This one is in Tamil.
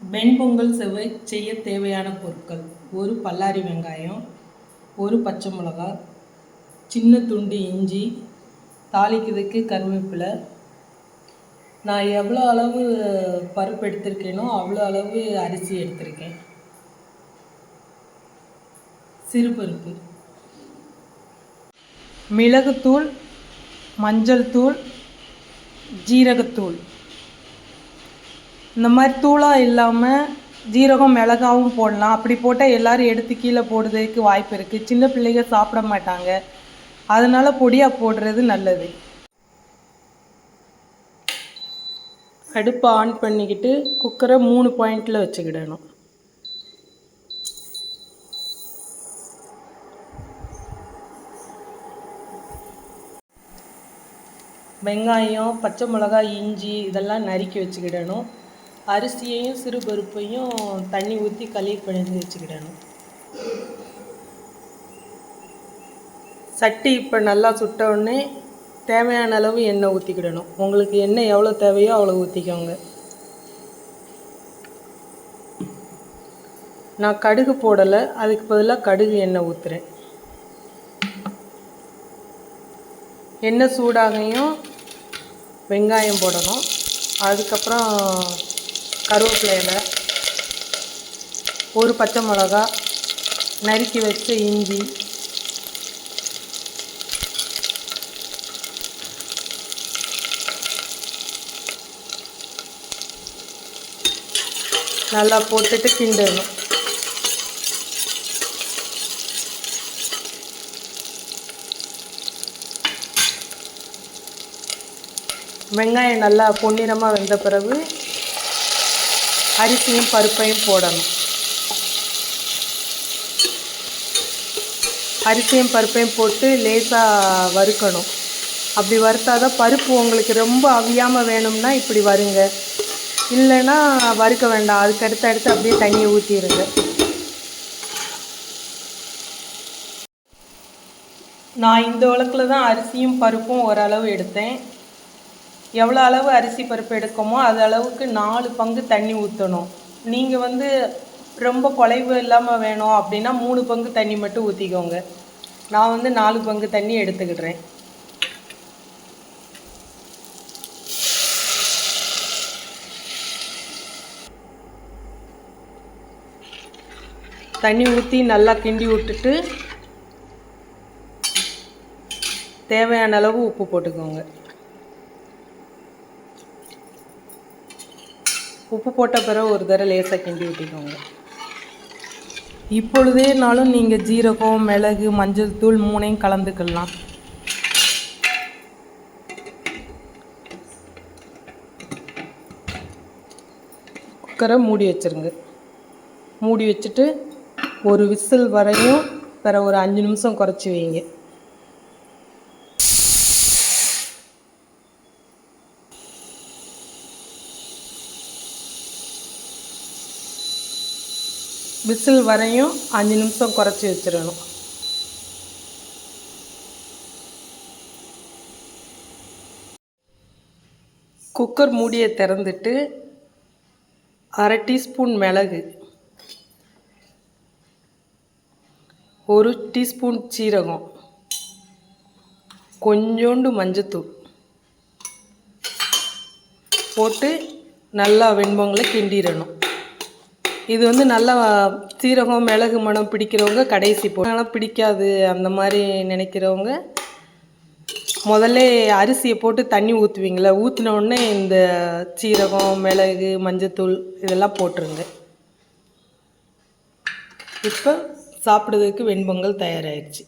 வெண்பொங்கல் செவ்வாய் செய்ய தேவையான பொருட்கள். ஒரு பல்லாரி வெங்காயம் ஒரு பச்சை மிளகா சின்ன துண்டு இஞ்சி தாளிக்கிறதுக்கு கருவேப்பிலை. நான் எவ்வளோ அளவு பருப்பு எடுத்திருக்கேனோ அவ்வளோ அளவு அரிசி எடுத்திருக்கேன். சிறுபருப்பு மிளகுத்தூள் மஞ்சள் தூள் ஜீரகத்தூள். இந்த மாதிரி தூளாக இல்லாமல் ஜீரகம் மிளகாவும் போடலாம். அப்படி போட்டால் எல்லோரும் எடுத்து கீழே போடுறதுக்கு வாய்ப்பு இருக்குது சின்ன பிள்ளைங்க சாப்பிட மாட்டாங்க. அதனால் பொடியாக போடுறது நல்லது. அடுப்பை ஆன் பண்ணிக்கிட்டு குக்கரை மூணு பாயிண்டில் வச்சுக்கிடணும். வெங்காயம் பச்சை மிளகாய் இஞ்சி இதெல்லாம் நறுக்கி வச்சுக்கிடணும். அரிசியையும் சிறு பருப்பையும் தண்ணி ஊற்றி களி பிணைஞ்சு வச்சுக்கிடணும். சட்டி இப்போ நல்லா சுட்ட உடனே தேவையான அளவு எண்ணெய் ஊற்றிக்கிடணும் உங்களுக்கு எண்ணெய் எவ்வளோ தேவையோ அவ்வளோ ஊற்றிக்கோங்க நான் கடுகு போடலை அதுக்கு பதிலாக கடுகு எண்ணெய் ஊற்றுறேன் எண்ணெய் சூடாகையும் வெங்காயம் போடணும். அதுக்கப்புறம் கருவேப்பிலை இலை ஒரு பச்சை மிளகா நறுக்கி வச்ச இஞ்சி. நல்லா போட்டுட்டு கிண்டணும் வெங்காயம் நல்லா பொன்னிறமாக வெந்த பிறகு அரிசியும் பருப்பையும் போடணும். அரிசியும் பருப்பையும் போட்டு லேசாக வறுக்கணும். அப்படி வறுத்தாதான் பருப்பு உங்களுக்கு ரொம்ப அவியாமல் வேணும்னா இப்படி வருங்க. இல்லைன்னா வறுக்க வேண்டாம். அதுக்கு அடுத்து அடுத்து அப்படியே தண்ணியை ஊற்றிடுங்க நான் இந்த உலக்கில் தான் அரிசியும் பருப்பும் ஓரளவு எடுத்தேன். எவ்வளோ அளவு அரிசி பருப்பு எடுக்கமோ அது அளவுக்கு நாலு பங்கு தண்ணி ஊற்றணும் நீங்கள் வந்து ரொம்ப குலைவு இல்லாமல் வேணும் அப்படின்னா மூணு பங்கு தண்ணி மட்டும் ஊற்றிக்கோங்க நான் வந்து நாலு பங்கு தண்ணி எடுத்துக்கிடுறேன். தண்ணி ஊற்றி நல்லா கிண்டி விட்டுட்டு தேவையான அளவு உப்பு போட்டுக்கோங்க. உப்பு போட்ட பிறகு ஒரு தடவை லேசாக கிண்டி விட்டுக்கோங்க இப்பொழுதேனாலும் நீங்கள் ஜீரகம் மிளகு மஞ்சள் தூள் மூணையும் கலந்துக்கலாம். குக்கரை மூடி வச்சுருங்க. மூடி வச்சுட்டு ஒரு விசில் வரையும் பிற ஒரு அஞ்சு நிமிஷம் குறைச்சி வைங்க. விசில் வரையும் அஞ்சு நிமிஷம் குறைச்சி வச்சிடணும் குக்கர் மூடியை திறந்துட்டு அரை டீஸ்பூன் மிளகு ஒரு டீஸ்பூன் சீரகம் கொஞ்சோண்டு மஞ்சத்தூள் போட்டு நல்லா வெண்பொங்கலை கிண்டிடணும். இது வந்து நல்லா சீரகம் மிளகு மனம் பிடிக்கிறவங்க கடைசி போட்டு பிடிக்காது. அந்த மாதிரி நினைக்கிறவங்க முதல்ல அரிசியை போட்டு தண்ணி ஊற்றுவீங்களே ஊற்றின உடனே இந்த சீரகம் மிளகு மஞ்சத்தூள் இதெல்லாம் போட்டுருங்க. இப்போ சாப்பிட்றதுக்கு வெண்பொங்கல் தயாராகிடுச்சு